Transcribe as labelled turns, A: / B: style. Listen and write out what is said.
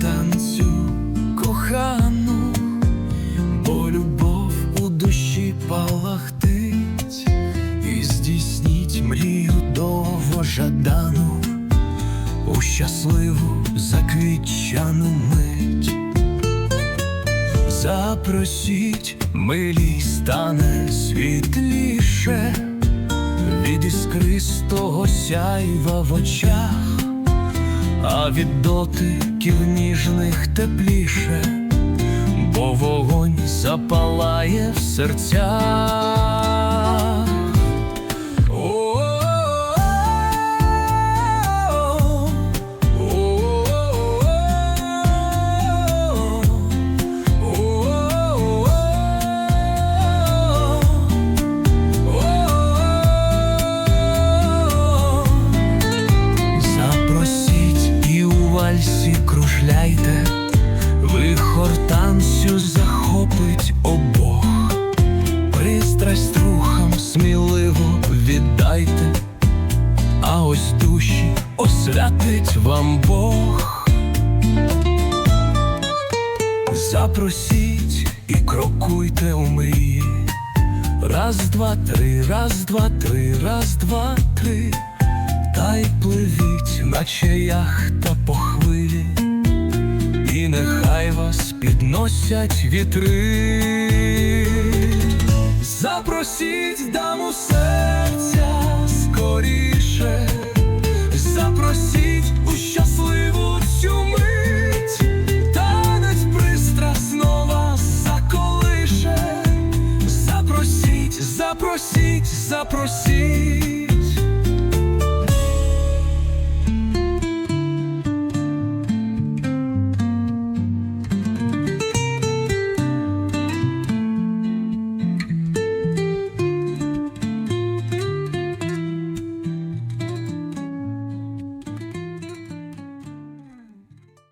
A: Танцю кохану, бо любов у душі палахтить, і здійсніть мрію довго жадану, у щасливу заквітчану мить. Запросіть, милі стане світліше від іскристого сяйва в очах а від дотиків ніжних тепліше, бо вогонь запалає в серцях. Ви хортансю захопить обох, пристрасть рухам сміливо віддайте, а ось душі освятить вам Бог. Запросіть і крокуйте у мрії. Раз, два, три, раз, два, три, раз, два, три. Та й пливіть, наче яхта по хвилі, і нехай вас підносять вітри. Запросіть даму серця скоріше, запросіть у щасливу мить, танець пристрасно вас заколише. Запросіть, запросіть, запросіть.